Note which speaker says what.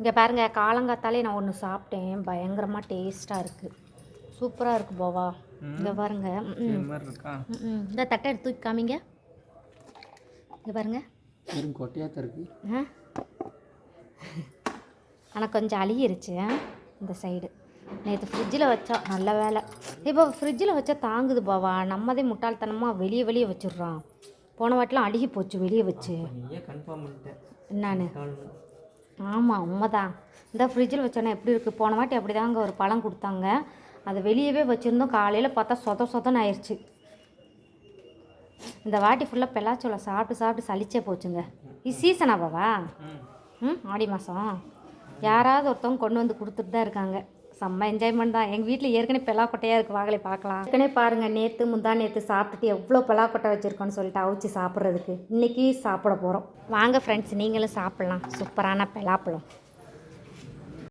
Speaker 1: இங்கே பாருங்கள் காலங்காத்தாலே நான் ஒன்று சாப்பிட்டேன். பயங்கரமாக டேஸ்ட்டாக இருக்குது சூப்பராக இருக்குது போவா. இங்கே பாருங்க.
Speaker 2: இருக்கா.
Speaker 1: இந்த தட்டை எடுத்து காமிங்க. இங்கே பாருங்க.
Speaker 2: வெறும் கொட்டையாக இருக்கு.
Speaker 1: ஆனால் கொஞ்சம் அழியிருச்சு? இந்த சைடு நேற்று ஃப்ரிட்ஜில் வச்சோம் நல்ல வேலை. இப்போ ஃப்ரிட்ஜில் வச்சா தாங்குது பாவா. நம்மதே முட்டாள்தனமாக வெளியே வெளியே வச்சிடுறோம் போன வாட்டிலாம் அழுகி போச்சு வெளியே வச்சு.
Speaker 2: நீயே
Speaker 1: ஆமாம் உண்மைதான். இந்த ஃப்ரிட்ஜில் வச்சோன்னே எப்படி இருக்குது போன வாட்டி அப்படி தாங்க ஒரு பழம் கொடுத்தாங்க. அதை வெளியவே வச்சுருந்தோம். காலையில் பார்த்தா சொத சொதன்னு ஆயிடுச்சு இந்த வாட்டி ஃபுல்லாக பெல்லாச்சோளம் சாப்பிட்டு சாப்பிட்டு சலிச்சே போச்சுங்க. இது சீசனா பாவா ம். ஆடி மாதம் யாராவது ஒருத்தவங்க கொண்டு வந்து கொடுத்துட்டு தான் இருக்காங்க. செம்ம என்ஜாய்மெண்ட் தான். எங்கள் வீட்டில் ஏற்கனவே பலாக்கொட்டையாக இருக்குது வாங்கலை பார்க்கலாம் ஏற்கனவே பாருங்கள் நேற்று முந்தா நேற்று சாப்பிட்டுட்டு எவ்வளோ பலாக்கொட்டை வச்சுருக்கோன்னு சொல்லிட்டு அவிச்சு சாப்பிட்றதுக்கு. இன்றைக்கி சாப்பிட போகிறோம் வாங்க ஃப்ரெண்ட்ஸ் நீங்களும் சாப்பிட்லாம். சூப்பரான பலாப்பழம்.